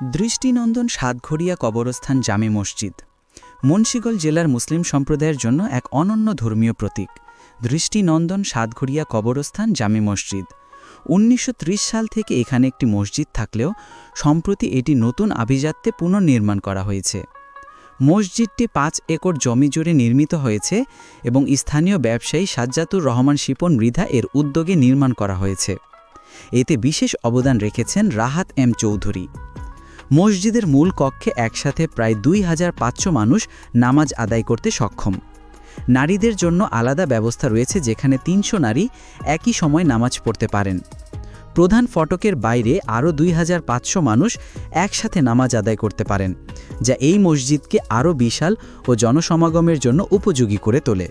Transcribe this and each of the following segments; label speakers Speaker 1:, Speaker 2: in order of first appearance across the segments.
Speaker 1: দৃষ্টিনন্দন সাতঘড়িয়া কবরস্থান জামে মসজিদ। মুন্সিগঞ্জ জেলার মুসলিম সম্প্রদায়ের জন্য এক অনন্য ধর্মীয় প্রতীক। দৃষ্টিনন্দন সাতঘড়িয়া কবরস্থান জামে মসজিদ। উনিশশো ত্রিশ সাল থেকে এখানে একটি মসজিদ থাকলেও সম্প্রতি এটি নতুন আভিজাত্যে পুনর্নির্মাণ করা হয়েছে। মসজিদটি পাঁচ একর জমি জুড়ে নির্মিত হয়েছে এবং স্থানীয় ব্যবসায়ী সাজ্জাতুর রহমান শিপন মৃধা এর উদ্যোগে নির্মাণ করা হয়েছে। এতে বিশেষ অবদান রেখেছেন রাহাত এম চৌধুরী। মসজিদের মূল কক্ষে একসাথে প্রায় দুই হাজার পাঁচশো মানুষ নামাজ আদায় করতে সক্ষম। নারীদের জন্য আলাদা ব্যবস্থা রয়েছে যেখানে তিনশো নারী একই সময় নামাজ পড়তে পারেন। প্রধান ফটকের বাইরে আরও দুই হাজার পাঁচশো মানুষ একসাথে নামাজ আদায় করতে পারেন, যা এই মসজিদকে আরও বিশাল ও জনসমাগমের জন্য উপযোগী করে তোলে।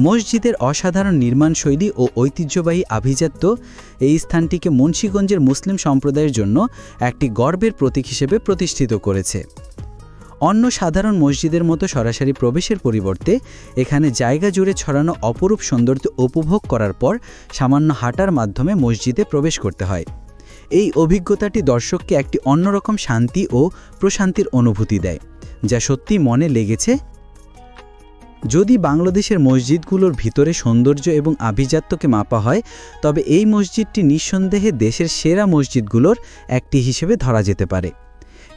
Speaker 1: মসজিদের অসাধারণ নির্মাণশৈলী ও ঐতিহ্যবাহী আভিজাত্য এই স্থানটিকে মুন্সীগঞ্জের মুসলিম সম্প্রদায়ের জন্য একটি গর্বের প্রতীক হিসেবে প্রতিষ্ঠিত করেছে। অন্য সাধারণ মসজিদের মতো সরাসরি প্রবেশের পরিবর্তে এখানে জায়গা জুড়ে ছড়ানো অপরূপ সৌন্দর্য উপভোগ করার পর সামান্য হাঁটার মাধ্যমে মসজিদে প্রবেশ করতে হয়। এই অভিজ্ঞতাটি দর্শককে একটি অন্যরকম শান্তি ও প্রশান্তির অনুভূতি দেয়, যা সত্যি মনে লেগেছে যদি বাংলাদেশের মসজিদগুলোর ভিতরে সৌন্দর্য এবং আভিজাত্যকে মাপা হয়, তবে এই মসজিদটি নিঃসন্দেহে দেশের সেরা মসজিদগুলোর একটি হিসেবে ধরা যেতে পারে।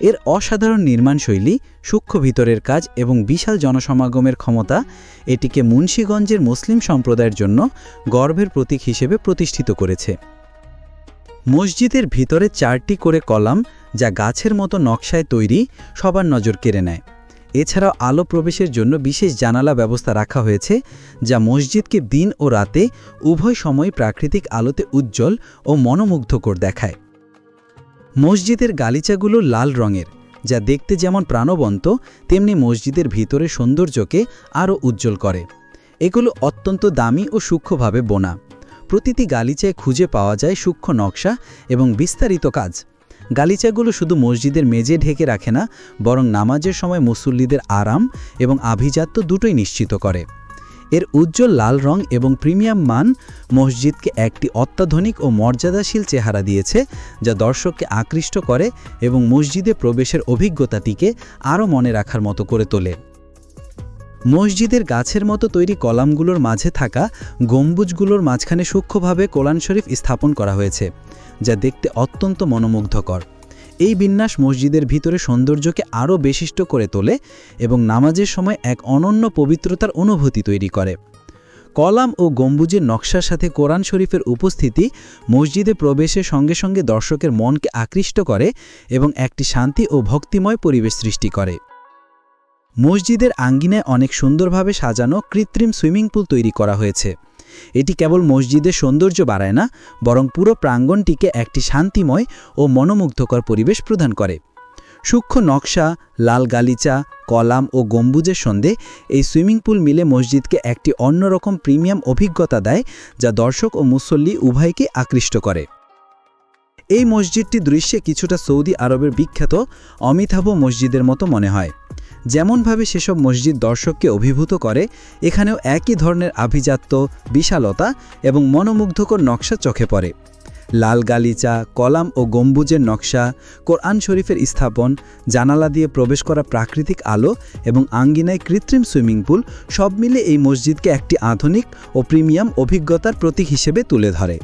Speaker 1: এর অসাধারণ নির্মাণশৈলী, সূক্ষ্ম ভিতরের কাজ এবং বিশাল জনসমাগমের ক্ষমতা এটিকে মুন্সীগঞ্জের মুসলিম সম্প্রদায়ের জন্য গর্বের প্রতীক হিসেবে প্রতিষ্ঠিত করেছে। মসজিদের ভিতরে চারটি করে কলাম যা গাছের মতো নকশায় তৈরি সবার নজর কেড়ে নেয়। এছাড়াও আলো প্রবেশের জন্য বিশেষ জানালা ব্যবস্থা রাখা হয়েছে, যা মসজিদকে দিন ও রাতে উভয় সময় প্রাকৃতিক আলোতে উজ্জ্বল ও মনোমুগ্ধকর দেখায়। মসজিদের গালিচাগুলো লাল রঙের, যা দেখতে যেমন প্রাণবন্ত, তেমনি মসজিদের ভিতরে সৌন্দর্যকে আরও উজ্জ্বল করে। এগুলো অত্যন্ত দামি ও সূক্ষ্মভাবে বোনা। প্রতিটি গালিচায় খুঁজে পাওয়া যায় সূক্ষ্ম নকশা এবং বিস্তারিত কাজ। গালিচাগুলো শুধু মসজিদের মেজে ঢেকে রাখে না, বরং নামাজের সময় মুসল্লিদের আরাম এবং আভিজাত্য দুটোই নিশ্চিত করে। এর উজ্জ্বল লাল রং এবং প্রিমিয়াম মান মসজিদকে একটি অত্যাধুনিক ও মর্যাদাশীল চেহারা দিয়েছে, যা দর্শককে আকৃষ্ট করে এবং মসজিদে প্রবেশের অভিজ্ঞতাটিকে আরও মনে রাখার মতো করে তোলে। মসজিদের গাছের মতো তৈরি কলামগুলোর মাঝে থাকা গম্বুজগুলোর মাঝখানে সূক্ষ্মভাবে কোরআন শরীফ স্থাপন করা হয়েছে, যা দেখতে অত্যন্ত মনোমুগ্ধকর। এই বিন্যাস মসজিদের ভিতরে সৌন্দর্যকে আরও বেশিষ্ট করে তোলে এবং নামাজের সময় এক অনন্য পবিত্রতার অনুভূতি তৈরি করে। কলাম ও গম্বুজের নকশার সাথে কোরআন শরীফের উপস্থিতি মসজিদে প্রবেশের সঙ্গে সঙ্গে দর্শকের মনকে আকৃষ্ট করে এবং একটি শান্তি ও ভক্তিময় পরিবেশ সৃষ্টি করে। মসজিদের আঙ্গিনে অনেক সুন্দরভাবে সাজানো কৃত্রিম সুইমিং পুল তৈরি করা হয়েছে। এটি কেবল মসজিদের সৌন্দর্য বাড়ায় না, বরং পুরো প্রাঙ্গণটিকে একটি শান্তিময় ও মনোমুগ্ধকর পরিবেশ প্রদান করে। সূক্ষ্ম নকশা, লাল গালিচা, কলাম ও গম্বুজের সন্ধে এই সুইমিং পুল মিলে মসজিদকে একটি অন্যরকম প্রিমিয়াম অভিজ্ঞতা দেয়, যা দর্শক ও মুসল্লি উভয়কে আকৃষ্ট করে। এই মসজিদটি দৃশ্যে কিছুটা সৌদি আরবের বিখ্যাত অমিতাভ মসজিদের মতো মনে হয়। যেমনভাবে সেসব মসজিদ দর্শককে অভিভূত করে, এখানেও একই ধরনের আভিজাত্য, বিশালতা এবং মনোমুগ্ধকর নকশা চোখে পড়ে। লাল গালিচা, কলাম ও গম্বুজের নকশা, কোরআন শরীফের স্থাপন, জানালা দিয়ে প্রবেশ করা প্রাকৃতিক আলো এবং আঙ্গিনায় কৃত্রিম সুইমিং পুল সব মিলে এই মসজিদকে একটি আধুনিক ও প্রিমিয়াম অভিজ্ঞতার প্রতীক হিসেবে তুলে ধরে।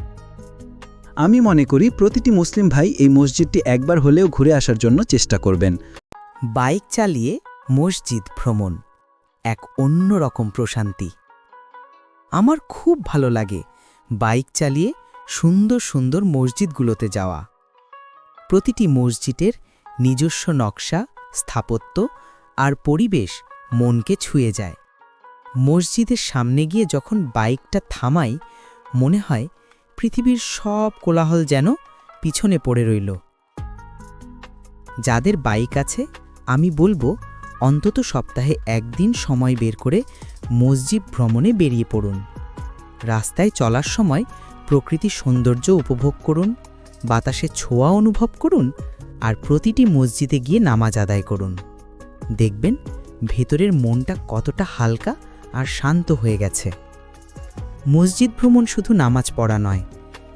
Speaker 1: আমি মনে করি প্রতিটি মুসলিম ভাই এই মসজিদটি একবার হলেও ঘুরে আসার জন্য চেষ্টা করবেন।
Speaker 2: বাইক চালিয়ে মসজিদ ভ্রমণ, এক অন্য রকম প্রশান্তি। আমার খুব ভালো লাগে বাইক চালিয়ে সুন্দর সুন্দর মসজিদগুলোতে যাওয়া। প্রতিটি মসজিদের নিজস্ব নকশা, স্থাপত্য আর পরিবেশ মনকে ছুঁয়ে যায়। মসজিদের সামনে গিয়ে যখন বাইকটা থামাই, মনে হয় পৃথিবীর সব কোলাহল যেন পিছনে পড়ে রইল। যাদের বাইক আছে, আমি বলব অন্তত সপ্তাহে একদিন সময় বের করে মসজিদ ভ্রমণে বেরিয়ে পড়ুন। রাস্তায় চলার সময় প্রকৃতির সৌন্দর্য উপভোগ করুন, বাতাসে ছোঁয়া অনুভব করুন আর প্রতিটি মসজিদে গিয়ে নামাজ আদায় করুন। দেখবেন ভেতরের মনটা কতটা হালকা আর শান্ত হয়ে গেছে। মসজিদ ভ্রমণ শুধু নামাজ পড়া নয়,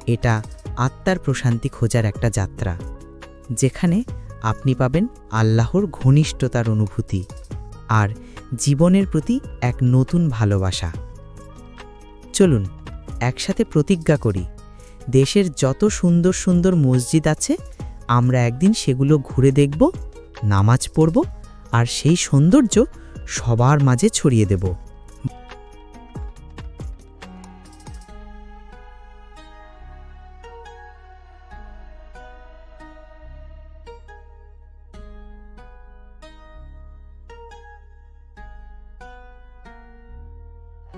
Speaker 2: এটা আত্মার প্রশান্তি খোঁজার একটা যাত্রা, যেখানে আপনি পাবেন আল্লাহর ঘনিষ্ঠতার অনুভূতি আর জীবনের প্রতি এক নতুন ভালোবাসা। চলুন, একসাথে প্রতিজ্ঞা করি, দেশের যত সুন্দর সুন্দর মসজিদ আছে, আমরা একদিন সেগুলো ঘুরে দেখব, নামাজ পড়ব আর সেই সৌন্দর্য সবার মাঝে ছড়িয়ে দেব।